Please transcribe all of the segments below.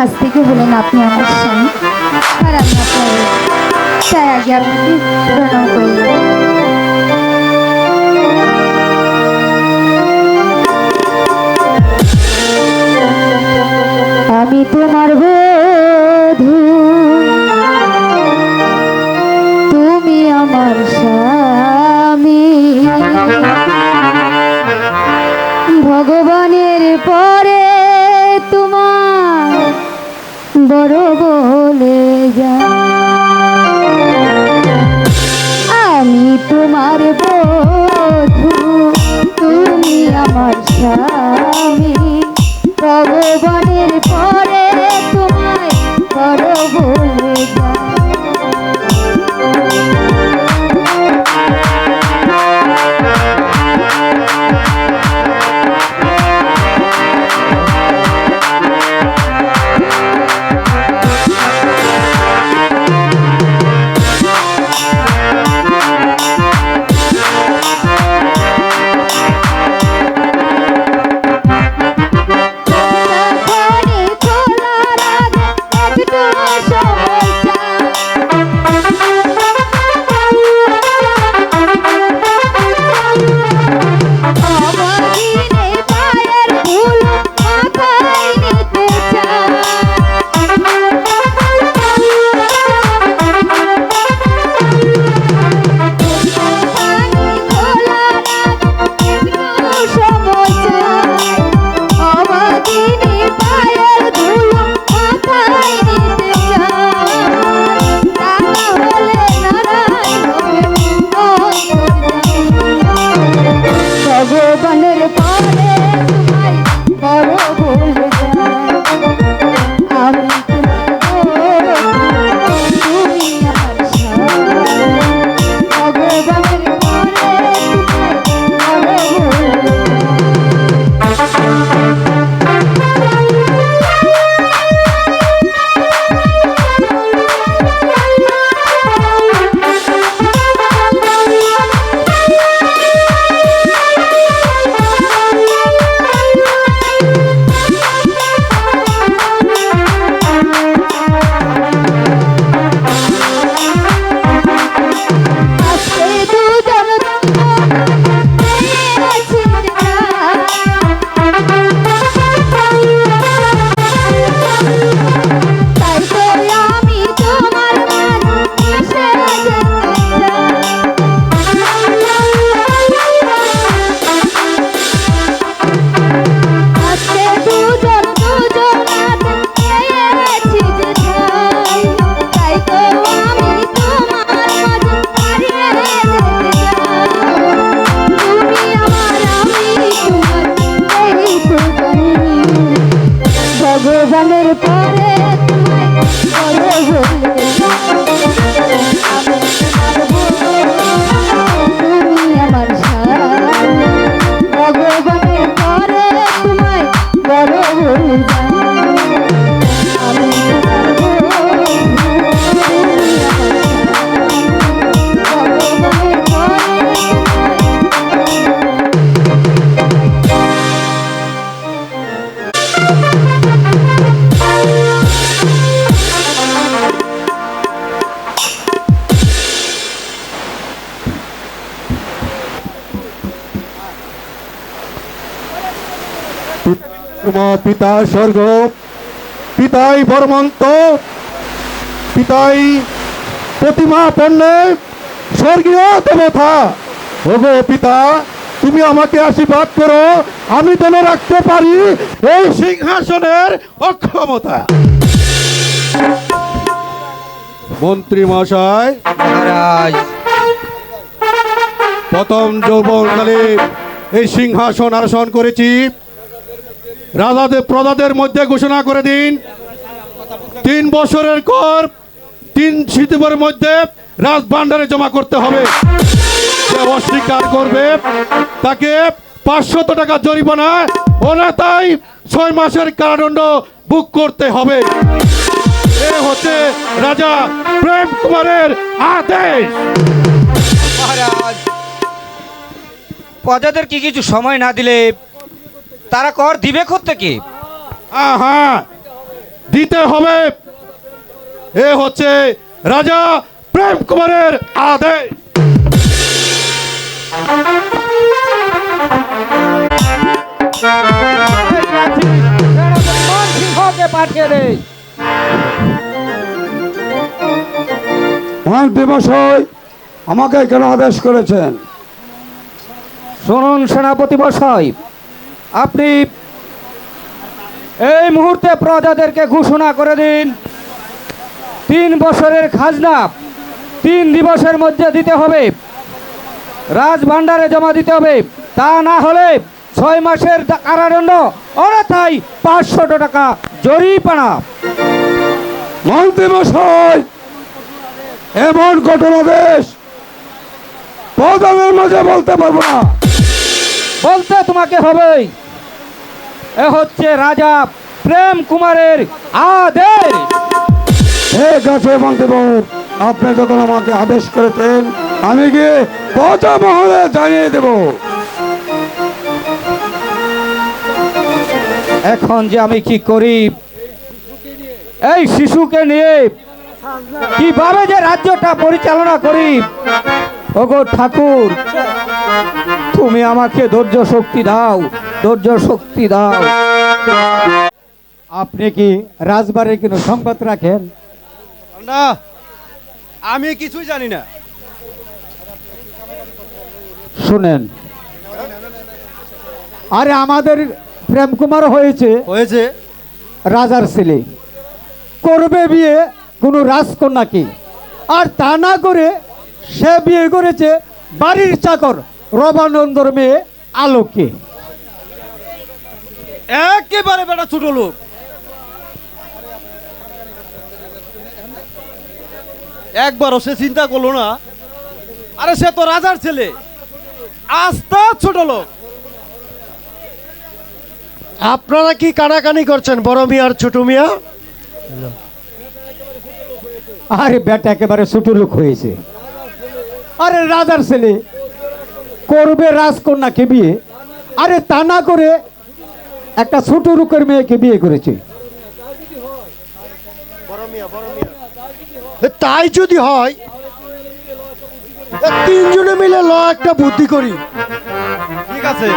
আজ থেকে হলেন আপনি আমার স্বামী। আর আমি আপনার তাই আগে আপনাকে প্রণাম করলাম আমি তোমার বধূ আমার পিতা স্বর্গ পিতাই পরমন্ত পিতাই প্রতিমা পণ্যে স্বর্গীয় দেবতা। ওগো পিতা তুমি আমাকে আশীর্বাদ করো আমি যেন রাখতে পারি এই সিংহাসনের অক্ষমতা। মন্ত্রী মহাশয় মহারাজ। প্রথম যৌবনকালে এই সিংহাসন আসন করেছি। রাজাদের প্রজাদের মধ্যে ঘোষণা করে দিন। তিন বছরের কর, তিন সিতমের মধ্যে রাজভান্ডারে জমা করতে হবে। যে অস্বীকার করবে, তাকে পাঁচশত টাকা জরিমানা অনাতাই ছয় মাসের কারাদণ্ড বুক করতে হবে। এ হচ্ছে রাজা প্রেম কুমারের আদেশ। প্রজাদের কি কিছু সময় না দিলে তারা কর দিবে থেকে। আহা দিতে হবে। এ হচ্ছে রাজা প্রেম কুমারের আদেশ। আমাকে কেন আদেশ করেছেন। শুনুন সেনাপতি মশাই আপনি এই মুহূর্তে প্রজাদেরকে ঘোষণা করে দিন। তিন বছরের খাজনা তিন দিবসের মধ্যে দিতে হবে। রাজভাণ্ডারে জমা দিতে হবে। তা না হলে ছয় মাসের কারাদণ্ড। অন্যথায় পাঁচশো টাকা জরিপানা মহান্তি মশাই এমন আদেশ প্রধানের মাঝে বলতে পারব না। বলতে তোমাকে হবেই। এ হচ্ছে রাজা প্রেম কুমারের আদেশ। মন্ত্রীবাবু আপনি যখন আমাকে আদেশ করেছেন আমি গিয়ে প্রজা মহলে জানিয়ে দেব। এখন যে আমি কি করি? এই শিশুকে নিয়ে কীভাবে যে রাজ্যটা পরিচালনা করি? ওগো ঠাকুর তুমি আমাকে ধৈর্য শক্তি দাও। ধৈর্য শক্তি দাও। আপনি কি রাজবাড়ির কোনো সংবাদ রাখেন? না আমি কিছুই জানি না। শুনেন। আরে আমাদের প্রেম কুমার হয়েছে হয়েছে। রাজার ছেলে। করবে বিয়ে কোনো রাজকন্যাকে আর তা না করে সে বিয়ে করেছে বাড়ির চাকর রবানন্দর মেয়ে আলোকে। একেবারে বেটা ছোট লোক। একবারও সে চিন্তা করল না। আরে সে তো রাজার ছেলে। আস্তা ছোট লোক। আপনারা কি কানাকানি করছেন বড় মিয়া আর ছোট মিয়া? আরে বেটা একেবারে ছোট লোক হয়েছে। আরে রাজার ছেলে। করবে রাজকন্যাকে বিয়ে। আরে তা না করে একটা ছোট লোকের মেয়েকে বিয়ে করেছে। তাই যদি হয় তিনজনে মিলে ল একটা বুদ্ধি করি। ঠিক আছে?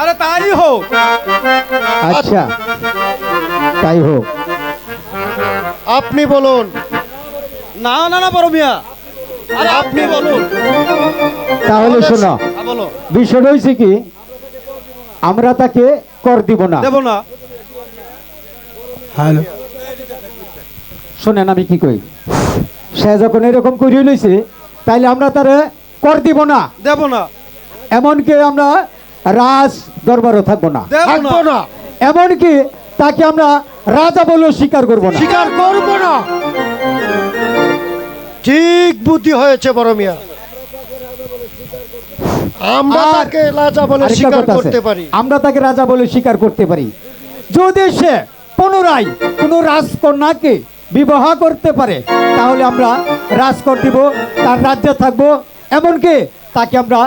আরে তাই হোক। আচ্ছা তাই হোক। আপনি বলুন। না না না বড় মিয়া। আরে আপনি বলুন। তাহলে শোনো হ্যাঁ, বলো। বিষয়টা হয়েছে কি আমরা তাকে কর দিব না। দেব না। হ্যালো। শোনেন আমি কি কই? সে যখন এরকম করিয়ে লইছে তাইলে আমরা তারে কর দিব না। দেব না। এমনকি আমরা রাজ দরবারও থাকব না। থাকব না। না। এমনকি তাকে আমরা রাজা বলেও স্বীকার করব না। স্বীকার করব না। ঠিক বুদ্ধি হয়েছে বড় মিয়া। আমরা তাকে রাজা বলে স্বীকার করতে পারি। আমরা তাকে রাজা বলে স্বীকার করতে পারি। যদি সে পুনরায় কোন রাজকন্যাকে বিবাহ করতে পারে তাহলে আমরা রাজকর দিব তার রাজ্যে থাকব এমনকি তাকে আমরা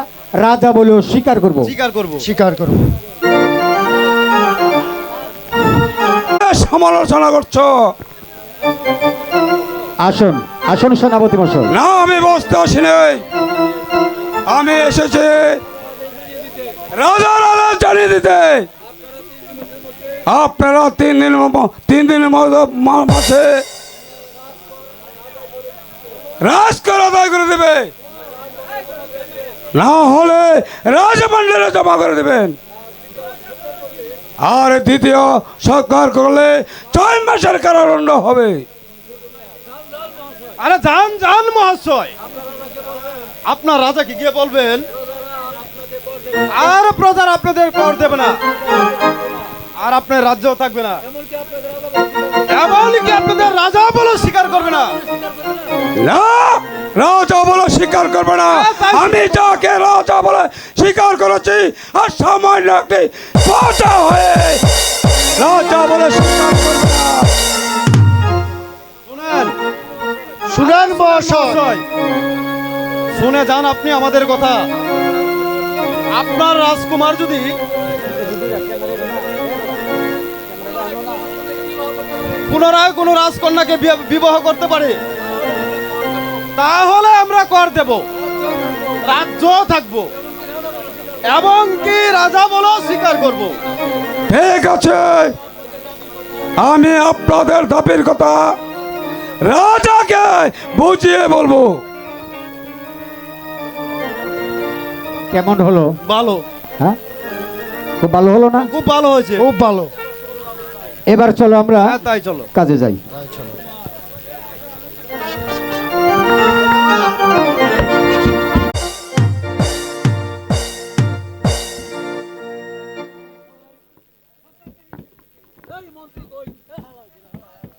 রাজা বলেও স্বীকার করব। স্বীকার করব। স্বীকার করব। সমালোচনা করছ। আসুন আসুন সেনাপতি মশাই। না আমি বসতে আসিনি। আমি এসেছি রাজা রাজা জানিয়ে দিতে। আপনারা তিন দিন তিন দিনের রাজ করে আদায় করে দেবে। না হলে রাজমন্ডলে জমা করে দেবেন। আর দ্বিতীয় সরকার করলে ছয় মাসের কারাদণ্ড হবে। আরে যান যান মহাশয়। আপনার রাজাকে গিয়ে বলবেন আর প্রজার আপনাদের কর দেবে না। আর আপনার রাজ্যও থাকবে না। এমনকি আপনাদের রাজা বলে স্বীকার করবে না। না রাজা বলে স্বীকার করবে না। হ্যাঁ, তাই- আমি যাকে রাজা বলে স্বীকার করেছি আর সময় লাগবে রাজা হয়ে রাজা বলে স্বীকার করবে না। শুনেন শুনেন মহাশয় মহাশয় শুনে যান আপনি আমাদের কথা। আপনার রাজকুমার যদি পুনরায় কোনো রাজকন্যাকে বিবাহ করতে পারে, তাহলে আমরা কর দেব। রাজ্য থাকব। এবং কি রাজা বলো স্বীকার করব। ঠিক আছে। আমি আপনাদের দাবির কথা রাজাকে বুঝিয়ে বলব। কেমন হলো? ভালো। হ্যাঁ? খুব ভালো হলো না? খুব ভালো হয়েছে। খুব ভালো। এবার চলো আমরা হ্যাঁ তাই চলো। কাজে যাই।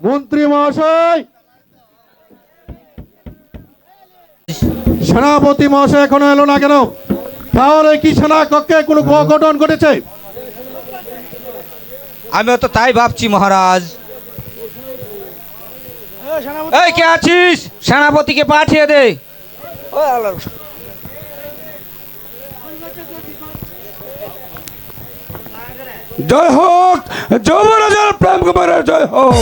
মন্ত্রী মহাশয়! সেনাপতি মহাশয় এখনও এলো না কেন? তাহলে কি সেনা কক্ষে কোনো অঘটন ঘটেছে? আমিও তো তাই ভাবছি মহারাজ। এই কে আছিস? সেনাপতিকে পাঠিয়ে দে। জয় হোক যুবরাজের প্রেম কুমারের জয় হোক।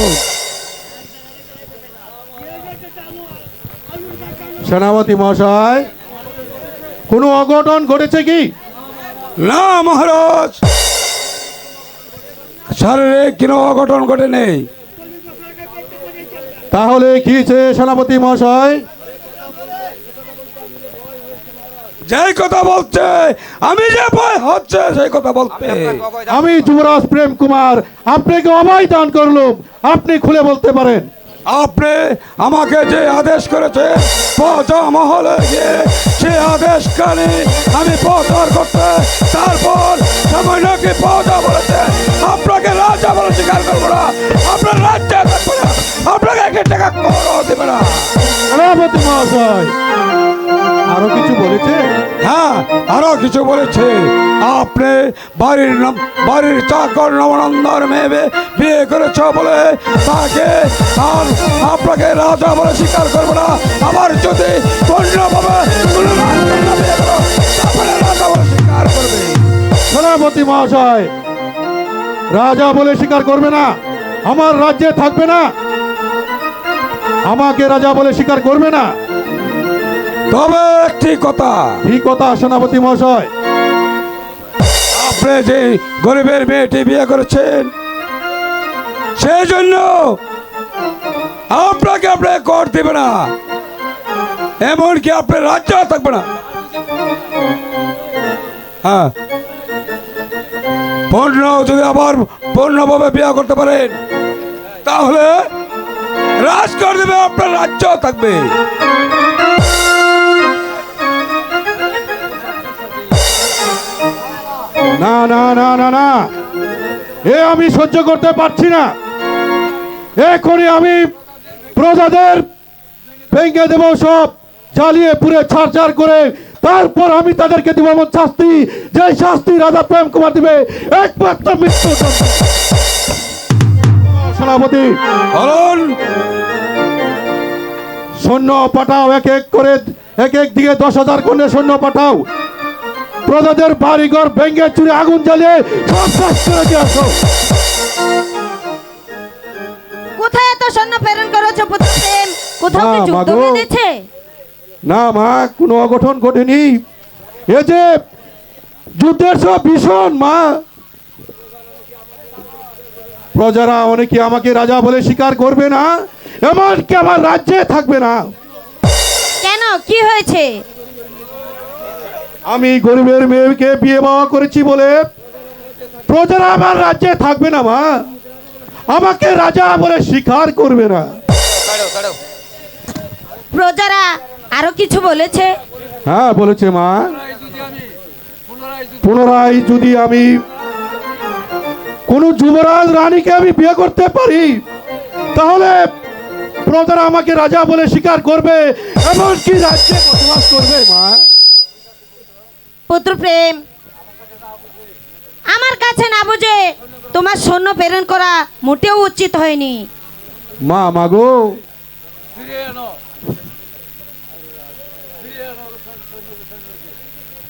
সেনাপতি মহাশয় কোনো অঘটন ঘটেছে কি? না মহারাজ। শারীরিক কোনো অঘটন ঘটে নেই। তাহলে কি হয়েছে সেনাপতি মহাশয়? যেই কথা বলছে আমি যে ভয় হচ্ছে সেই কথা বলতে। আমি যুবরাজ প্রেম কুমার আপনাকে অভয় দান করলুম। আপনি খুলে বলতে পারেন। আপনি আমাকে যে আদেশ করেছে প্রজা মহলে গিয়ে সে আদেশ কানে আমি প্রচার করতে, তারপর সামান্য কি প্রজা বলেছে, আপনাকে রাজা বলে স্বীকার করব না, আপনার রাজ্যে থাকবে না, আপনাকে একটা টাকা করো দেবে না। মহাশয়। আরও কিছু বলেছে? হ্যাঁ আরও কিছু বলেছে। আপনি বাড়ির বাড়ির চাকর নবনন্দর মেয়ে বিয়ে করেছ বলে তাকে আর আপনাকে রাজা বলে স্বীকার করব না। আমার যদি অন্যভাবে করবে। সেনাপতি মহাশয়, রাজা বলে স্বীকার করবে না। আমার রাজ্যে থাকবে না। আমাকে রাজা বলে স্বীকার করবে না। তবে একটি কথা। কি কথা সেনাপতি মহাশয়। আপনি যে গরিবের মেয়েটি বিয়ে করেছেন সেই জন্য আপনাকে আপনি কর দেবে না। এমনকি আপনার রাজ্য থাকবে না। হ্যাঁ। পণ্য যদি আবার পূর্ণভাবে বিয়ে করতে পারেন তাহলে রাজ করে দেবে আপনার রাজ্য থাকবে। না না না না না। এ আমি সহ্য করতে পারছি না। এখনই আমি প্রজাদের ভেঙে দেব সব, জ্বালিয়ে ছাড় ছাড় করে। তারপর আমি তাদেরকে দিব এমন শাস্তি যে শাস্তি রাজা প্রেম কুমার দিবে। একমাত্র মৃত্যু সেনাপতি সৈন্য পাঠাও, এক এক করে, এক এক দিকে দশ হাজার করে সৈন্য পাঠাও। প্রজাদের বাড়িঘর ভেঙে চুরে আগুন জ্বালিয়ে সব শেষ করে দিয়ে আসো। কোথায় এত সৈন্য প্রেরণ করেছ কোথাও কি যুদ্ধ। বেঁধেছে? না মা কোনো অঘটন ঘটেনি। এ যে যুদ্ধের সব ভীষণ মা। প্রজারা অনেকে আমাকে রাজা বলে স্বীকার করবে না এমনকি আমার রাজ্যে থাকবে না। কেন? কি হয়েছে? আমি গরিবের মেয়েকে বিয়ে বাবা করেছি বলে প্রজারা আমার রাজ্যে থাকবে না মা। আমাকে রাজা বলে স্বীকার করবে না। প্রজারা আরও কিছু বলেছে? হ্যাঁ বলেছে মা। পুনরায় যদি আমি কোন যুবরাজ রানীকে আমি বিয়ে করতে পারি তাহলে প্রজারা আমাকে রাজা বলে স্বীকার করবে এমনকি রাজ্যে বসবাস করবে মা। পুত্রপ্রেম আমার কাছে না বুঝে তোমার সৈন্য প্রেরণ করা মোটেও উচিত হয়নি। মা মাগো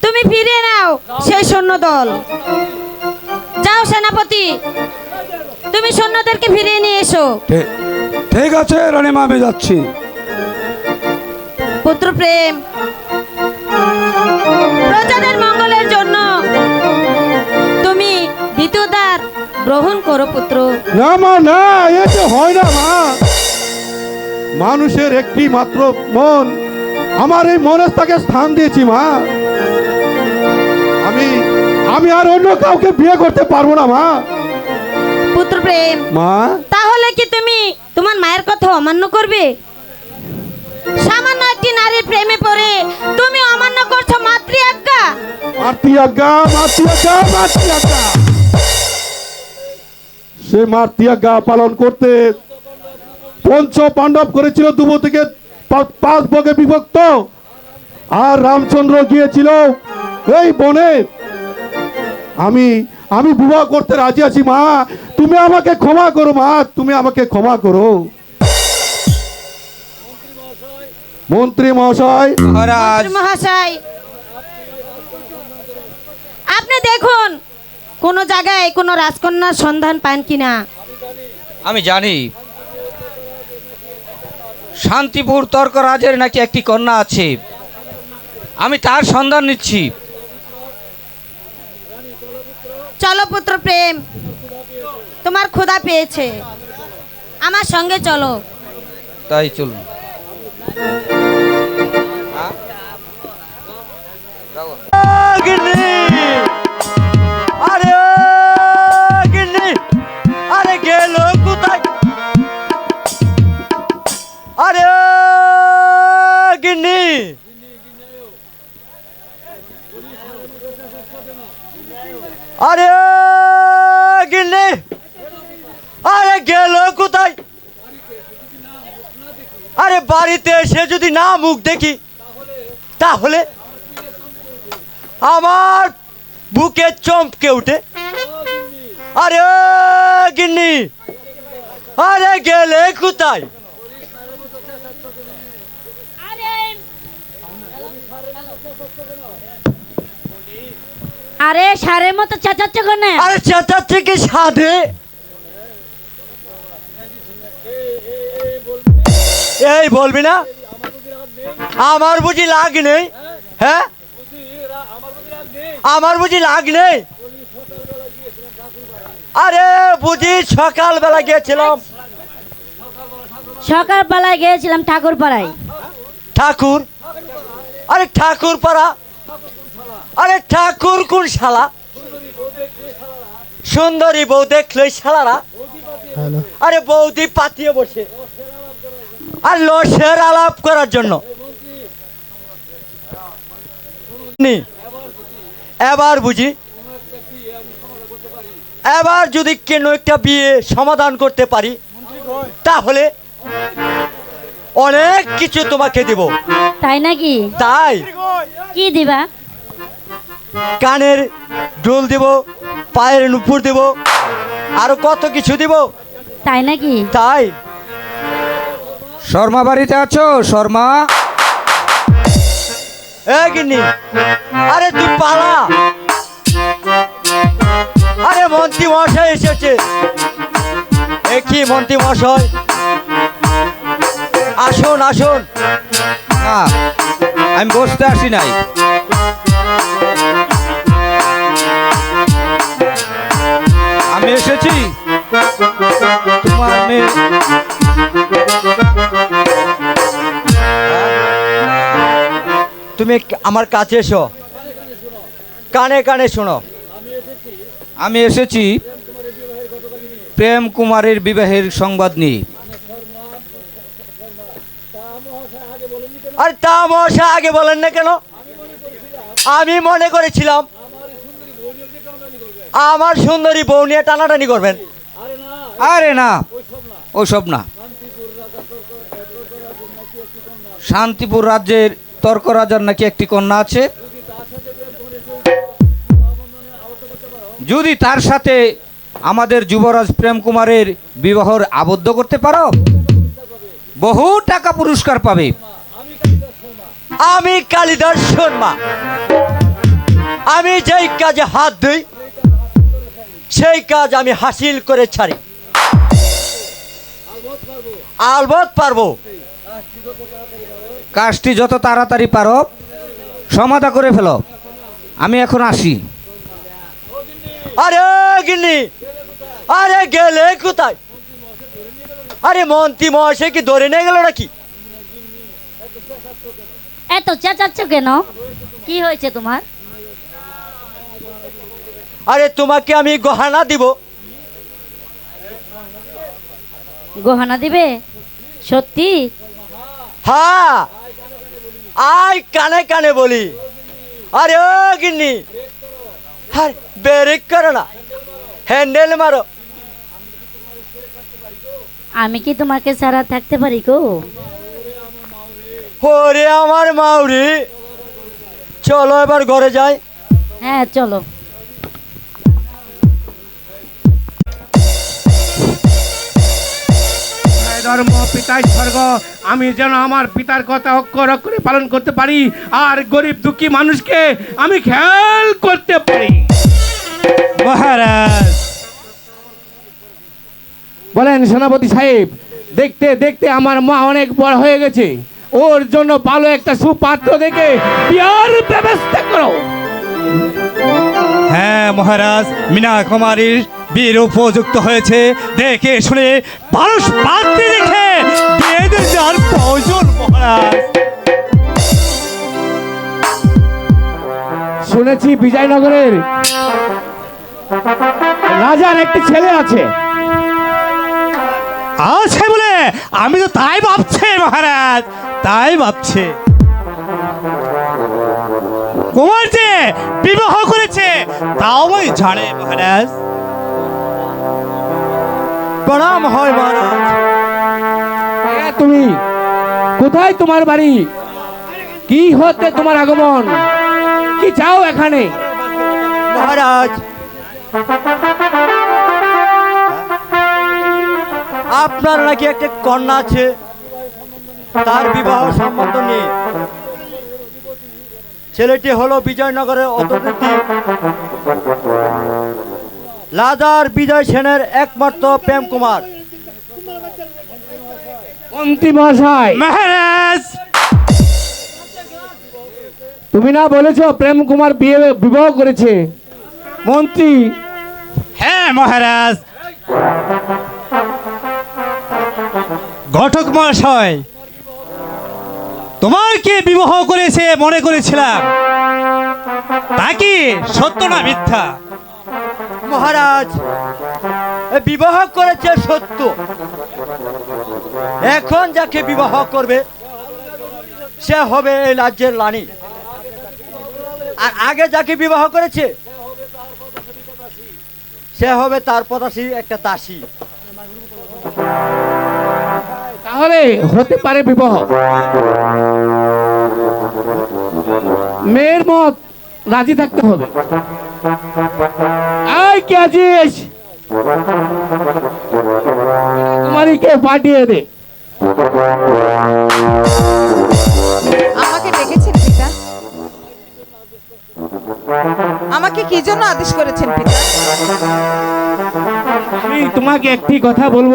তুমি ফিরিয়ে নাও সেই সৈন্য দল যাও সেনাপতি তুমি সৈন্যদেরকে ফিরিয়ে নিয়ে এসো। ঠিক- ঠিক আছে রানীমা আমি যাচ্ছি। পুত্র প্রেম প্রজাদের মঙ্গলের জন্য তুমি দ্বিতীয় দ্বার গ্রহণ করো পুত্র। না মা না এতে হয় না মা। মানুষের একটি মাত্র মন। আমার এই মনস্তাকে স্থান দিয়েছি মা। আমি আমি আর অন্য কাউকে বিয়ে করতে পারব না মা। পুত্র প্রেম মা? তাহলে কি তুমি তোমার মায়ের কথা অমান্য করবে? সামান্য একটি নারীর প্রেমে পড়ে। তুমি অমান্য করছ মাতৃ আজ্ঞা। মাতৃ আজ্ঞা মাতৃ আজ্ঞা মাতৃ আজ্ঞা। সে মাতৃ আজ্ঞা পালন করতে পঞ্চ পাণ্ডব করেছিল, দুবো থেকে পাঁচ বগে বিভক্ত। আর রামচন্দ্র গিয়েছিল, এই বনে, আমি আমি বিবাহ করতে রাজি আছি, মা। তুমি আমাকে ক্ষমা করো, মা। তুমি আমাকে ক্ষমা করো। মন্ত্রী মহাশয়। মহারাজ। মহাশয়। আপনি দেখুন কোন জায়গায় কোনো রাজকন্যার সন্ধান পান কিনা? আমি জানি। শান্তিপুর তর্করাজের নাকি একটি কন্যা আছে। আমি তার সন্ধান নিচ্ছি। চলো পুত্র প্রেম তোমার ক্ষুধা পেয়েছে। আমার সঙ্গে চলো। তাই চলুন। আরে গিন্নি আরে গেল কোথায় আরে গিন্নি আরে গিন্নি আরে, গেল কোথায়? আরে, বাড়িতে এসে যদি না মুখ দেখি তাহলে আমার বুকে চমকে উঠে আরে গিন্নি আরে গেলে কোথায়? আরে সারের মতো চেঁচাচ্ছ কেন? আরে চেঁচাচ্ছে কি সাধে? এই বলবি না? আমার বুঝি লাগ নেই? হ্যাঁ? আমার বুঝি লাগ নেই? আরে বুঝি সকালবেলা গিয়েছিলাম। সকাল পালায় গিয়েছিলাম ঠাকুর পাড়ায় ঠাকুর? আরে ঠাকুর পাড়া? আরে ঠাকুর কোন শালা? সুন্দরী বউ দেখলে শালারা। আরে বৌদি পাতিয়ে বসে। আর লসের আলাপ করার জন্য। নি, এবার বুঝি। এবার যদি কেন একটা বিয়ে সমাধান করতে পারি তাহলে অনেক কিছু তোমাকে দিব। তাই নাকি? তাই। কি দিবা? কানের ডোল দেব পায়ের নুপুর দেব আরও কত কিছু দেব। তাই নাকি? তাই। শর্মা বাড়িতে আছো? শর্মা? এ গিন্নি, আরে তুই পালা। আরে মন্ত্রী মশাই এসেছে। কি মন্ত্রী মশাই আসুন আসুন। না, আমি বসতে আসি নাই। আমি এসেছি। তোমার মেয়ে তুমি আমার কাছে এসো। কানে কানে শোনো। আমি এসেছি প্রেম কুমারের বিবাহের সংবাদ নিয়ে। আর তা মশা আগে বলেন না কেন? আমি মনে করেছিলাম আমার সুন্দরী বউ নিয়ে টানাটানি করবেন। আরে না, ওসব না। শান্তিপুর রাজ্যের তর্ক রাজার নাকি একটি কন্যা আছে? যদি তার সাথে আমাদের যুবরাজ প্রেম কুমারের বিবাহর আবদ্ধ করতে পারো, বহু টাকা পুরস্কার পাবে। আমি কালিদাস শর্মা। আমি যেই কাজে হাত দিই, সেই কাজ আমি হাসিল করে ছাড়ি। আলবত পারব। কাজটি যত তাড়াতাড়ি পারো সমাধা করে ফেলো। আমি এখন আসি। আরে গিন্নি আরে গেলে কোথায়? আরে মন্ত্রী মহাশয় কি ধরে নিয়ে গেল নাকি? এত চেঁচাচ্ছ কেন? কি হয়েছে তোমার? আরে তোমাকে আমি গহনা দিব। গহনা দিবে? সত্যি? হ্যাঁ। আই কানে কানে বলি। আরে ও গিন্নি আরে ব্রেক করো না। হ্যান্ডেল মারো। আমি কি তোমাকে ছাড়া থাকতে পারি গো? ওরে আমার মাউরি চলো এবার ঘরে যাই। হ্যাঁ চলো। ধর্ম পিতাই স্বর্গ আমি যেন আমার পিতার কথা অক্ষর অক্ষরে পালন করতে পারি আর গরিব দুঃখী মানুষকে আমি খেয়াল করতে পারি। মহারাজ। বলেন সেনাপতি সাহেব দেখতে দেখতে আমার মা অনেক বড় হয়ে গেছে। ওর জন্য ভালো একটা সুপাত্র দেখে বিয়ার ব্যবস্থা করো। হ্যাঁ মহারাজ মিনা কুমারীর বীর উপযুক্ত হয়েছে। দেখে শুনে মানুষ পাত্রী দেখে দিয়ে প্রয়োজন শুনেছি বিজয়নগরের রাজার একটি ছেলে আছে। আছে বলে? আমি তো তাই ভাবছে, মহারাজ। তাই ভাবছে। কুমার যে বিবাহ করেছে, তাও আমি জানে, মহারাজ। প্রণাম হয়, মহারাজ। তুমি? কোথায় তোমার বাড়ি? কি হতে তোমার আগমন? কি চাও এখানে? মহারাজ। আপনার নাকি একটা কন্যা আছে, তার বিবাহ সম্বন্ধ নিয়ে। ছেলেটি হলো বিজয়নগরের অতর্তী লাদার বিজয় সেনের একমাত্র প্রেম কুমার। মন্ত্রী মহাশয়। মহারাজ! তুমি না বলেছ প্রেম কুমার বিয়ে বিবাহ করেছে। মন্ত্রী। হ্যাঁ মহারাজ। ঘটক মহাশয় তোমাকে বিবাহ করেছে মনে করেছিলাম? তা কি সত্য না মিথ্যা? মহারাজ বিবাহ করেছে সত্য। এখন যাকে বিবাহ করবে সে হবে এই রাজ্যের রানী। আর আগে যাকে বিবাহ করেছে সে হবে তার পদাসী একটা দাসী। তাহলে হতে পারে বিবাহ। মেয়ের মত রাজি থাকতে হবে। আয় কে আছিস কুমারীকে পাঠিয়ে দে। আমাকে ডেকেছেন পিতা? আমাকে কি জন্য আদেশ করেছেন পিতা? আমি তোমাকে একটি কথা বলব।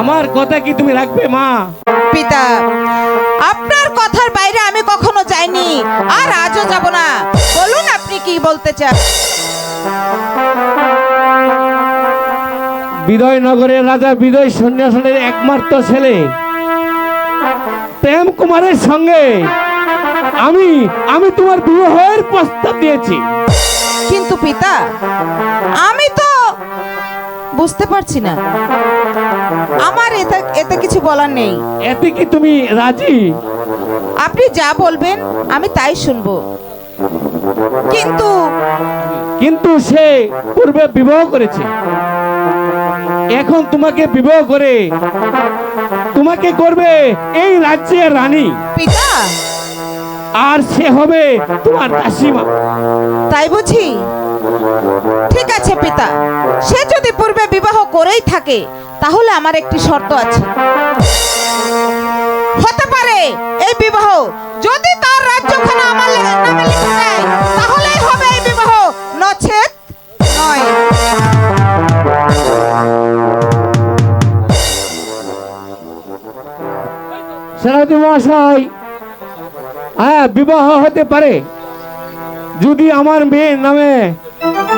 আমার কথা কি তুমি রাখবে মা? পিতা আপনার কথার বাইরে আমি কখনো যাইনি আর আজও যাব না। বলুন আপনি কি বলতে চান? বিদয়নগরের রাজা বিদয় সন্ন্যাসনের একমাত্র ছেলে। প্রেম কুমারের সঙ্গে আমি আমি তোমার বিবাহের প্রস্তাব দিয়েছি। কিন্তু পিতা আমি তো বুঝতে পারছি না। আমার এতে এতে কিছু বলার নেই। এতে কি তুমি রাজি? আপনি যা বলবেন আমি তাই শুনব। কিন্তু কিন্তু সে পূর্বে বিবাহ করেছে। এখন তোমাকে বিবাহ করে তোমাকে করবে এই রাজ্যের রানী। পিতা আর সে হবে তোমার দাসীমা তাই বুঝি? ঠিক আছে পিতা সে যদি পূর্বে বিবাহ করেই থাকে তাহলে আমার একটি শর্ত আছে। হতে পারে এই বিবাহ যদি তার রাজ্যখানে আমার নামে লিখে দেয় তাহলেই হবে এই বিবাহ। নচেত নয়। সেনাপতি মহাশয় হ্যাঁ বিবাহ হতে পারে। যদি আমার মেয়ের নামে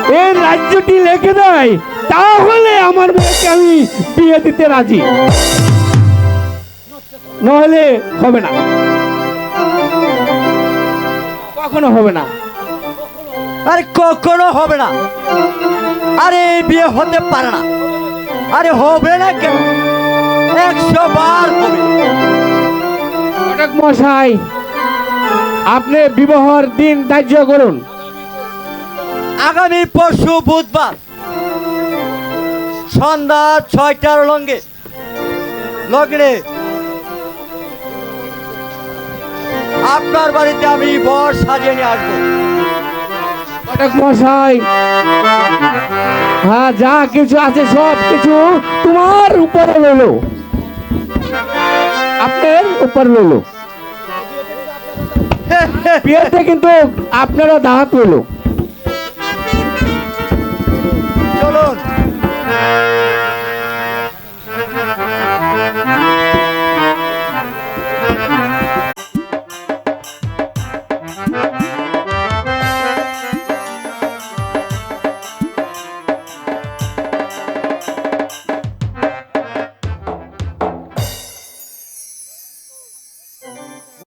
এই রাজ্যটি লিখে দেয় তাহলে আমার মেয়েকে আমি বিয়ে দিতে রাজি। নহলে হবে না। কখনো হবে না। আরে কখনো হবে না। আরে বিয়ে হতে পারে না। আরে হবে না কেন? একশো বার হবে। মশাই আপনি বিবাহর দিন ধার্য করুন। আগামী পরশু বুধবার সন্ধ্যা ছয়টার লঙ্গে লগ্নে আপনার বাড়িতে আমি বর সাজিয়ে নিয়ে আসব। মশাই হ্যাঁ যা কিছু আছে সব কিছু তোমার উপরে রইল। আপনার উপর রইল। বিয়েতে কিন্তু আপনারা দাঁত রইল চলুন।